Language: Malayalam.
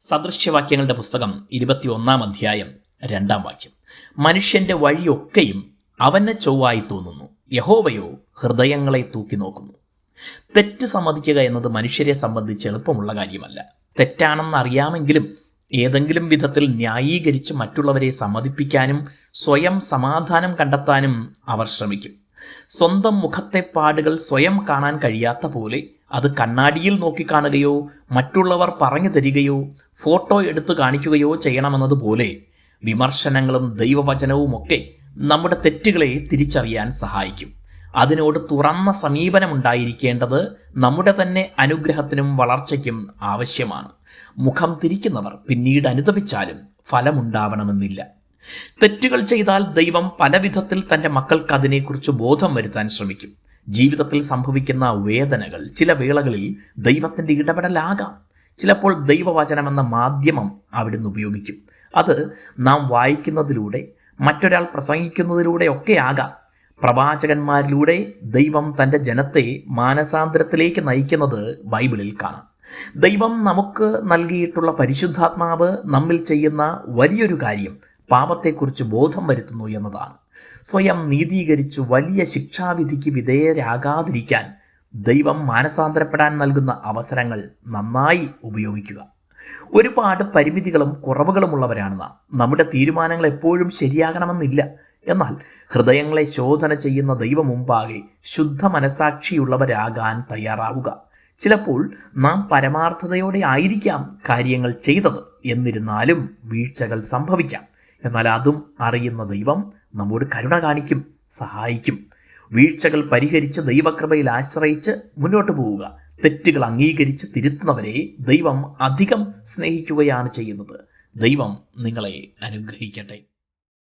സദൃശ്യവാക്യങ്ങളുടെ പുസ്തകം ഇരുപത്തിയൊന്നാം അധ്യായം രണ്ടാം വാക്യം. മനുഷ്യന്റെ വഴിയൊക്കെയും അവന് ചൊവ്വായി തോന്നുന്നു. യഹോവയോ ഹൃദയങ്ങളെ തൂക്കി നോക്കുന്നു. തെറ്റ് സമ്മതിക്കുക എന്നത് മനുഷ്യരെ സംബന്ധിച്ച് എളുപ്പമുള്ള കാര്യമല്ല. തെറ്റാണെന്ന് അറിയാമെങ്കിലും ഏതെങ്കിലും വിധത്തിൽ ന്യായീകരിച്ച് മറ്റുള്ളവരെ സമ്മതിപ്പിക്കാനും സ്വയം സമാധാനം കണ്ടെത്താനും അവർ ശ്രമിക്കും. സ്വന്തം മുഖത്തെ പാടുകൾ സ്വയം കാണാൻ കഴിയാത്ത പോലെ അത് കണ്ണാടിയിൽ നോക്കിക്കാണുകയോ മറ്റുള്ളവർ പറഞ്ഞു തരികയോ ഫോട്ടോ എടുത്തു കാണിക്കുകയോ ചെയ്യണമെന്നതുപോലെ വിമർശനങ്ങളും ദൈവവചനവും ഒക്കെ നമ്മുടെ തെറ്റുകളെ തിരിച്ചറിയാൻ സഹായിക്കും. അതിനോട് തുറന്ന സമീപനമുണ്ടായിരിക്കേണ്ടത് നമ്മുടെ തന്നെ അനുഗ്രഹത്തിനും വളർച്ചയ്ക്കും ആവശ്യമാണ്. മുഖം തിരിക്കുന്നവർ പിന്നീട് അനുതപിച്ചാലും ഫലമുണ്ടാവണമെന്നില്ല. തെറ്റുകൾ ചെയ്താൽ ദൈവം പല വിധത്തിൽ തന്റെ മക്കൾക്ക് അതിനെക്കുറിച്ച് ബോധം വരുത്താൻ ശ്രമിക്കും. ജീവിതത്തിൽ സംഭവിക്കുന്ന വേദനകൾ ചില വേളകളിൽ ദൈവത്തിന്റെ ഇടപെടലാകാം. ചിലപ്പോൾ ദൈവവചനമെന്ന മാധ്യമം അവിടുന്ന് ഉപയോഗിക്കും. അത് നാം വായിക്കുന്നതിലൂടെ മറ്റൊരാൾ പ്രസംഗിക്കുന്നതിലൂടെ ഒക്കെ ആകാം. പ്രവാചകന്മാരിലൂടെ ദൈവം തന്റെ ജനത്തെ മാനസാന്തരത്തിലേക്ക് നയിക്കുന്നത് ബൈബിളിൽ കാണാം. ദൈവം നമുക്ക് നൽകിയിട്ടുള്ള പരിശുദ്ധാത്മാവ് നമ്മിൽ ചെയ്യുന്ന വലിയൊരു കാര്യം പാപത്തെക്കുറിച്ച് ബോധം വരുത്തുന്നു എന്നതാണ്. സ്വയം നീതീകരിച്ച് വലിയ ശിക്ഷാവിധിക്ക് വിധേയരാകാതിരിക്കാൻ ദൈവം മാനസാന്തരപ്പെടാൻ നൽകുന്ന അവസരങ്ങൾ നന്നായി ഉപയോഗിക്കുക. ഒരുപാട് പരിമിതികളും കുറവുകളുമുള്ളവരാണ് നാം. നമ്മുടെ തീരുമാനങ്ങൾ എപ്പോഴും ശരിയാകണമെന്നില്ല. എന്നാൽ ഹൃദയങ്ങളെ ശോധന ചെയ്യുന്ന ദൈവം മുമ്പാകെ ശുദ്ധ മനസാക്ഷിയുള്ളവരാകാൻ തയ്യാറാവുക. ചിലപ്പോൾ നാം പരമാർത്ഥതയോടെ ആയിരിക്കാം കാര്യങ്ങൾ ചെയ്തത്. എന്നിരുന്നാലും വീഴ്ചകൾ സംഭവിക്കാം. എന്നാൽ അതും അറിയുന്ന ദൈവം നമ്മോട് കരുണ കാണിക്കും സഹായിക്കും. വീഴ്ചകൾ പരിഹരിച്ച് ദൈവകൃപയിൽ ആശ്രയിച്ച് മുന്നോട്ട് പോവുക. തെറ്റുകൾ അംഗീകരിച്ച് തിരുത്തുന്നവരെ ദൈവം അധികം സ്നേഹിക്കുകയാണ് ചെയ്യുന്നത്. ദൈവം നിങ്ങളെ അനുഗ്രഹിക്കട്ടെ.